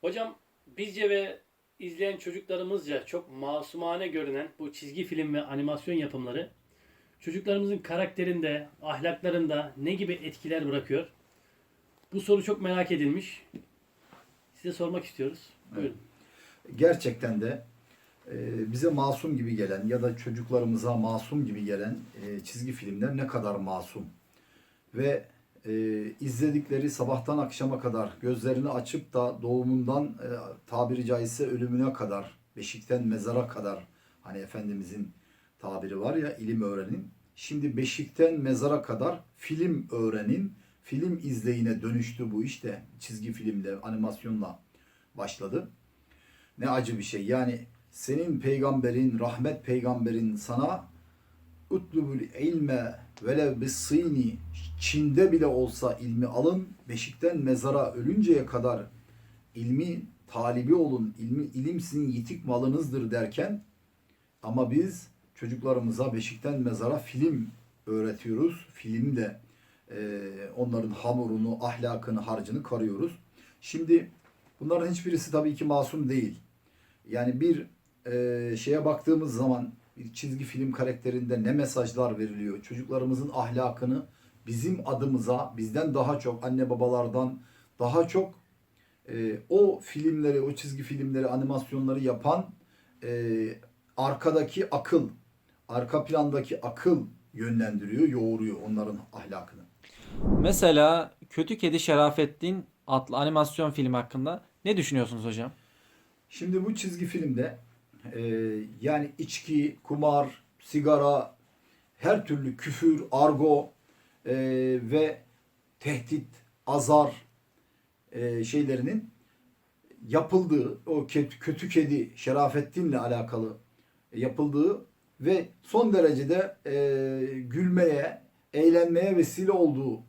Hocam bizce ve izleyen çocuklarımızca çok masumane görünen bu çizgi film ve animasyon yapımları çocuklarımızın karakterinde, ahlaklarında ne gibi etkiler bırakıyor? Bu soru çok merak edilmiş. Size sormak istiyoruz. Buyurun. gerçekten de e, bize masum gibi gelen ya da çocuklarımıza masum gibi gelen e, çizgi filmler ne kadar masum ve e, izledikleri sabahtan akşama kadar gözlerini açıp da doğumundan e, tabiri caizse ölümüne kadar beşikten mezara kadar hani Efendimizin tabiri var ya ilim öğrenin. Şimdi beşikten mezara kadar film öğrenin, film izleyine dönüştü bu işte çizgi filmle, animasyonla başladı. Ne acı bir şey. Yani senin peygamberin, rahmet peygamberin sana utlubul ilme velev bisini Çin'de bile olsa ilmi alın. Beşikten mezara ölünceye kadar ilmi talibi olun. İlmi, ilim sizin yitik malınızdır derken ama biz çocuklarımıza beşikten mezara film öğretiyoruz. Filmle e, onların hamurunu, ahlakını, harcını karıyoruz. Şimdi bunların hiçbirisi tabii ki masum değil. Yani bir e, şeye baktığımız zaman bir çizgi film karakterinde ne mesajlar veriliyor? Çocuklarımızın ahlakını bizim adımıza, bizden daha çok anne babalardan daha çok e, o filmleri, o çizgi filmleri, animasyonları yapan e, arkadaki akıl, arka plandaki akıl yönlendiriyor, yoğuruyor onların ahlakını. Mesela Kötü Kedi Şerafettin adlı animasyon film hakkında ne düşünüyorsunuz hocam? Şimdi bu çizgi filmde e, yani içki, kumar, sigara, her türlü küfür, argo e, ve tehdit, azar e, şeylerinin yapıldığı, o kötü kedi Şerafettin'le alakalı yapıldığı ve son derecede e, gülmeye, eğlenmeye vesile olduğu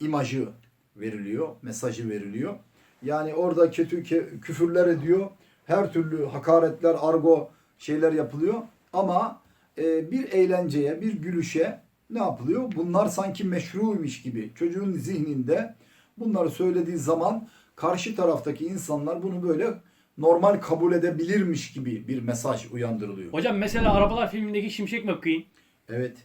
imajı veriliyor, mesajı veriliyor. Yani orada kötü küfürler ediyor, her türlü hakaretler, argo şeyler yapılıyor ama e, bir eğlenceye, bir gülüşe ne yapılıyor? Bunlar sanki meşruymuş gibi çocuğun zihninde bunları söylediği zaman karşı taraftaki insanlar bunu böyle normal kabul edebilirmiş gibi bir mesaj uyandırılıyor. Hocam mesela Arabalar filmindeki Şimşek McQueen Evet.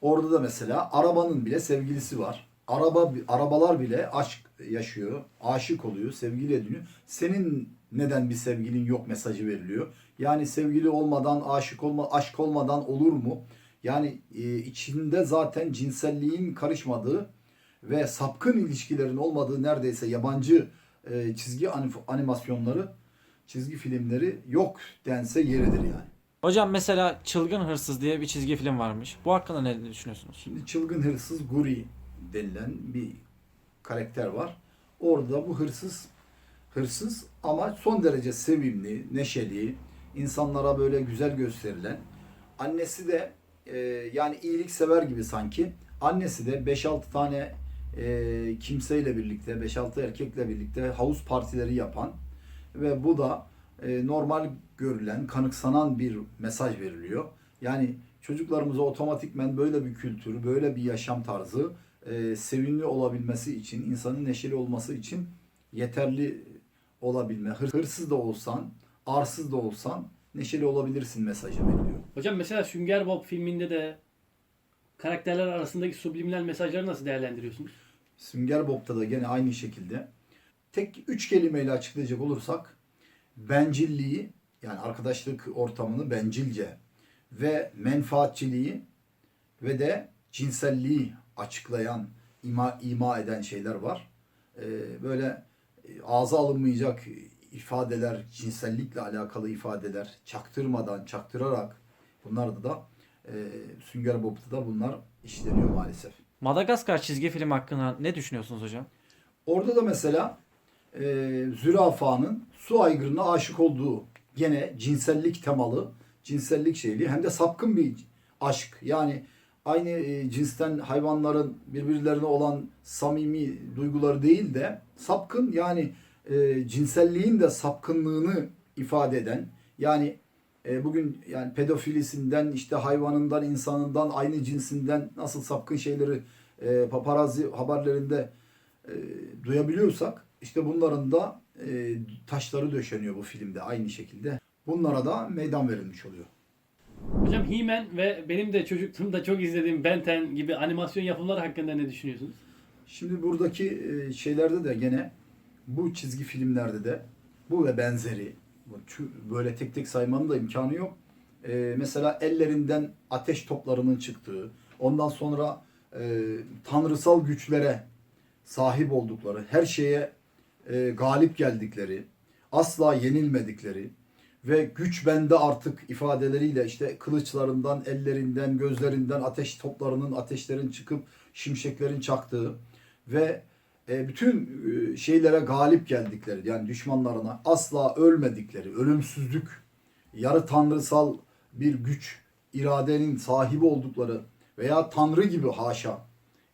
Orada da mesela arabanın bile sevgilisi var. Araba arabalar bile aşk yaşıyor, aşık oluyor, sevgili ediniyor. Senin neden bir sevgilin yok mesajı veriliyor. Yani sevgili olmadan, aşık olma, aşk olmadan olur mu? Yani e, içinde zaten cinselliğin karışmadığı ve sapkın ilişkilerin olmadığı neredeyse yabancı e, çizgi animasyonları, çizgi filmleri yok dense yeridir yani. Hocam mesela Çılgın Hırsız diye bir çizgi film varmış. Bu hakkında ne düşünüyorsunuz? Şimdi çılgın hırsız Guri denilen bir karakter var. Orada bu hırsız hırsız ama son derece sevimli, neşeli, insanlara böyle güzel gösterilen. Annesi de e, yani iyilik sever gibi sanki. Annesi de 5-6 tane e, kimseyle birlikte, 5-6 erkekle birlikte havuz partileri yapan ve bu da e, normal görülen, kanıksanan bir mesaj veriliyor. Yani çocuklarımıza otomatikmen böyle bir kültür, böyle bir yaşam tarzı e, sevimli olabilmesi için, insanın neşeli olması için yeterli olabilme. Hır- Hırsız da olsan, arsız da olsan neşeli olabilirsin mesajı veriliyor. Hocam mesela Sünger Bob filminde de karakterler arasındaki subliminal mesajları nasıl değerlendiriyorsunuz? Sünger Bob'ta da gene aynı şekilde tek üç kelimeyle açıklayacak olursak bencilliği yani arkadaşlık ortamını bencilce ve menfaatçiliği ve de cinselliği açıklayan, ima, ima eden şeyler var. Ee, böyle ağza alınmayacak ifadeler, cinsellikle alakalı ifadeler çaktırmadan, çaktırarak bunlar da e, Sünger Bob'ta da bunlar işleniyor maalesef. Madagaskar çizgi film hakkında ne düşünüyorsunuz hocam? Orada da mesela e, zürafanın su aygırına aşık olduğu gene cinsellik temalı, cinsellik şeyli hem de sapkın bir aşk. Yani aynı e, cinsten hayvanların birbirlerine olan samimi duyguları değil de sapkın yani e, cinselliğin de sapkınlığını ifade eden yani e, bugün yani pedofilisinden işte hayvanından insanından aynı cinsinden nasıl sapkın şeyleri e, paparazzi haberlerinde e, duyabiliyorsak işte bunların da taşları döşeniyor bu filmde aynı şekilde. Bunlara da meydan verilmiş oluyor. Hocam He-Man ve benim de çocukluğumda çok izlediğim Ben 10 gibi animasyon yapımları hakkında ne düşünüyorsunuz? Şimdi buradaki e, şeylerde de gene bu çizgi filmlerde de bu ve benzeri böyle tek tek saymanın da imkanı yok. E, mesela ellerinden ateş toplarının çıktığı, ondan sonra e, tanrısal güçlere sahip oldukları, her şeye galip geldikleri, asla yenilmedikleri ve güç bende artık ifadeleriyle işte kılıçlarından, ellerinden, gözlerinden ateş toplarının, ateşlerin çıkıp şimşeklerin çaktığı ve e, bütün e, şeylere galip geldikleri yani düşmanlarına asla ölmedikleri, ölümsüzlük, yarı tanrısal bir güç, iradenin sahibi oldukları veya tanrı gibi haşa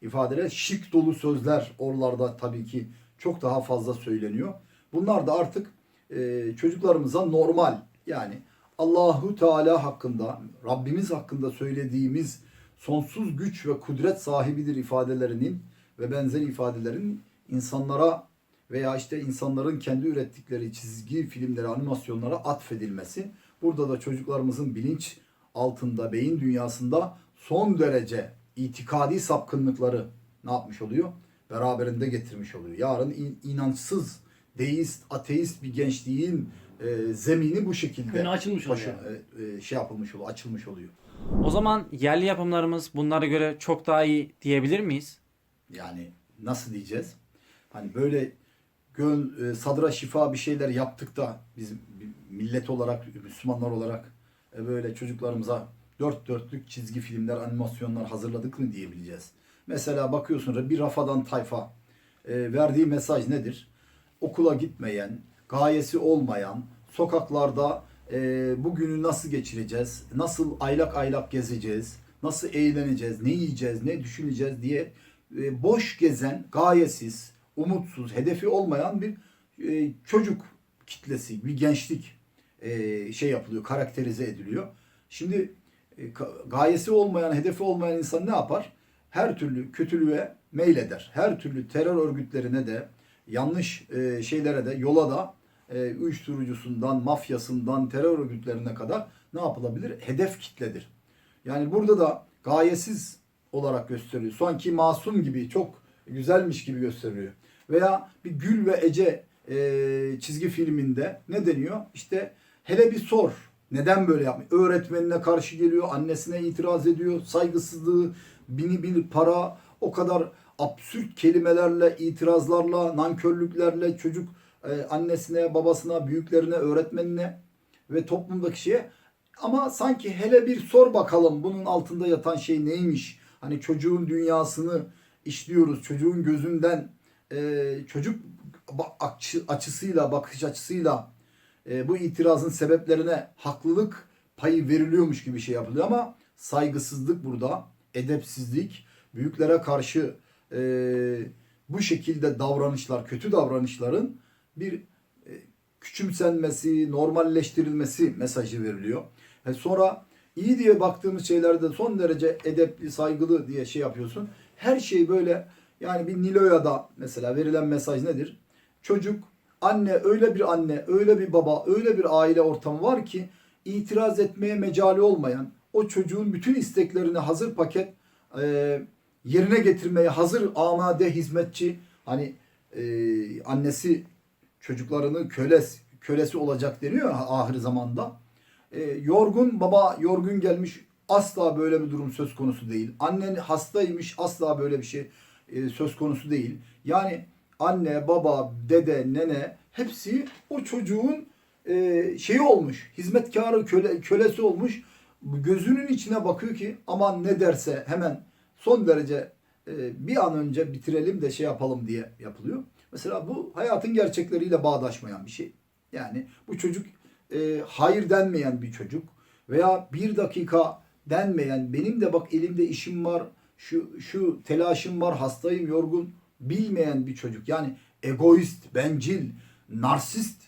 ifadeler, şık dolu sözler oralarda tabii ki çok daha fazla söyleniyor. Bunlar da artık e, çocuklarımıza normal yani Allahu Teala hakkında, Rabbimiz hakkında söylediğimiz sonsuz güç ve kudret sahibidir ifadelerinin ve benzeri ifadelerin insanlara veya işte insanların kendi ürettikleri çizgi filmleri, animasyonlara atfedilmesi. Burada da çocuklarımızın bilinç altında, beyin dünyasında son derece itikadi sapkınlıkları ne yapmış oluyor? Beraberinde getirmiş oluyor. Yarın in- inançsız, deist, ateist bir gençliğin e, zemini bu şekilde Önü açılmış oluyor başı- e, e, şey yapılmış oluyor, açılmış oluyor. O zaman yerli yapımlarımız bunlara göre çok daha iyi diyebilir miyiz? Yani nasıl diyeceğiz? Hani böyle gön, e, sadra şifa bir şeyler yaptık da biz bir millet olarak, Müslümanlar olarak e, böyle çocuklarımıza dört dörtlük çizgi filmler, animasyonlar hazırladık mı diyebileceğiz. Mesela bakıyorsun bir rafadan tayfa e, verdiği mesaj nedir? Okula gitmeyen, gayesi olmayan, sokaklarda e, bugünü nasıl geçireceğiz, nasıl aylak aylak gezeceğiz, nasıl eğleneceğiz, ne yiyeceğiz, ne düşüneceğiz diye e, boş gezen, gayesiz, umutsuz, hedefi olmayan bir e, çocuk kitlesi, bir gençlik e, şey yapılıyor, karakterize ediliyor. Şimdi e, gayesi olmayan, hedefi olmayan insan ne yapar? Her türlü kötülüğe meyleder. Her türlü terör örgütlerine de, yanlış e, şeylere de, yola da e, uyuşturucusundan, mafyasından, terör örgütlerine kadar ne yapılabilir? Hedef kitledir. Yani burada da gayesiz olarak gösteriliyor. Sanki masum gibi, çok güzelmiş gibi gösteriliyor. Veya bir Gül ve Ece e, çizgi filminde ne deniyor? İşte hele bir sor. Neden böyle yapmıyor? Öğretmenine karşı geliyor, annesine itiraz ediyor, saygısızlığı, bini bir para, o kadar absürt kelimelerle, itirazlarla, nankörlüklerle çocuk e, annesine, babasına, büyüklerine, öğretmenine ve toplumdaki şeye ama sanki hele bir sor bakalım bunun altında yatan şey neymiş? Hani çocuğun dünyasını işliyoruz. Çocuğun gözünden e, çocuk açısıyla, bakış açısıyla e, bu itirazın sebeplerine haklılık payı veriliyormuş gibi şey yapılıyor ama saygısızlık burada, edepsizlik, büyüklere karşı e, bu şekilde davranışlar, kötü davranışların bir e, küçümsenmesi, normalleştirilmesi mesajı veriliyor. E sonra iyi diye baktığımız şeylerde son derece edepli, saygılı diye şey yapıyorsun. Her şey böyle yani bir Niloya'da mesela verilen mesaj nedir? Çocuk, anne öyle bir anne, öyle bir baba, öyle bir aile ortamı var ki itiraz etmeye mecali olmayan, o çocuğun bütün isteklerini hazır paket e, yerine getirmeye hazır amade hizmetçi hani e, annesi çocuklarını köles kölesi olacak deniyor ahir zamanda. E, yorgun baba yorgun gelmiş asla böyle bir durum söz konusu değil. Annen hastaymış asla böyle bir şey e, söz konusu değil. Yani anne, baba, dede, nene hepsi o çocuğun e, şeyi olmuş. Hizmetkarı, köle, kölesi olmuş. Gözünün içine bakıyor ki aman ne derse hemen son derece e, bir an önce bitirelim de şey yapalım diye yapılıyor. Mesela bu hayatın gerçekleriyle bağdaşmayan bir şey. Yani bu çocuk e, hayır denmeyen bir çocuk veya bir dakika denmeyen benim de bak elimde işim var şu şu telaşım var hastayım yorgun bilmeyen bir çocuk yani egoist bencil narsist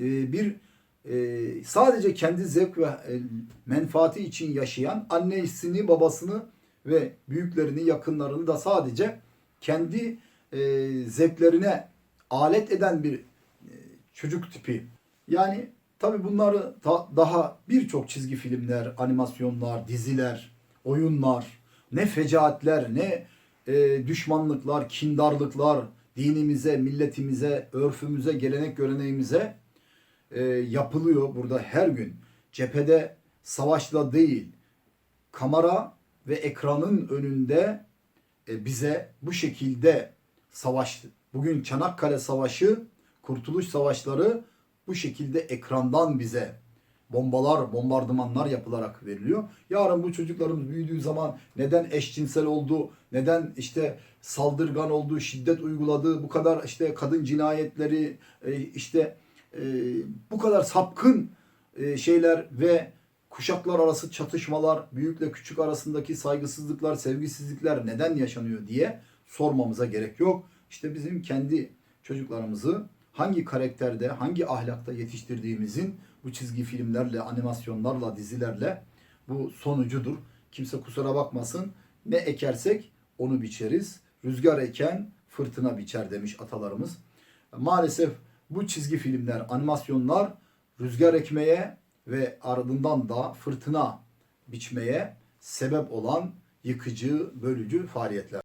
e, bir e, sadece kendi zevk ve e, menfaati için yaşayan annesini babasını ve büyüklerini yakınlarını da sadece kendi e, zevklerine alet eden bir e, çocuk tipi. Yani tabi bunları da- daha birçok çizgi filmler, animasyonlar, diziler, oyunlar, ne fecaatler, ne e, düşmanlıklar, kindarlıklar dinimize, milletimize, örfümüze, gelenek göreneğimize e, yapılıyor burada her gün. Cephede savaşla değil, kamera ve ekranın önünde e, bize bu şekilde savaş, bugün Çanakkale Savaşı, Kurtuluş Savaşları bu şekilde ekrandan bize bombalar, bombardımanlar yapılarak veriliyor. Yarın bu çocuklarımız büyüdüğü zaman neden eşcinsel oldu, neden işte saldırgan olduğu, şiddet uyguladığı, bu kadar işte kadın cinayetleri, e, işte e, bu kadar sapkın şeyler ve kuşaklar arası çatışmalar, büyükle küçük arasındaki saygısızlıklar, sevgisizlikler neden yaşanıyor diye sormamıza gerek yok. İşte bizim kendi çocuklarımızı hangi karakterde, hangi ahlakta yetiştirdiğimizin bu çizgi filmlerle, animasyonlarla, dizilerle bu sonucudur. Kimse kusura bakmasın. Ne ekersek onu biçeriz. Rüzgar eken fırtına biçer demiş atalarımız. Maalesef bu çizgi filmler, animasyonlar rüzgar ekmeye ve ardından da fırtına biçmeye sebep olan yıkıcı, bölücü faaliyetler.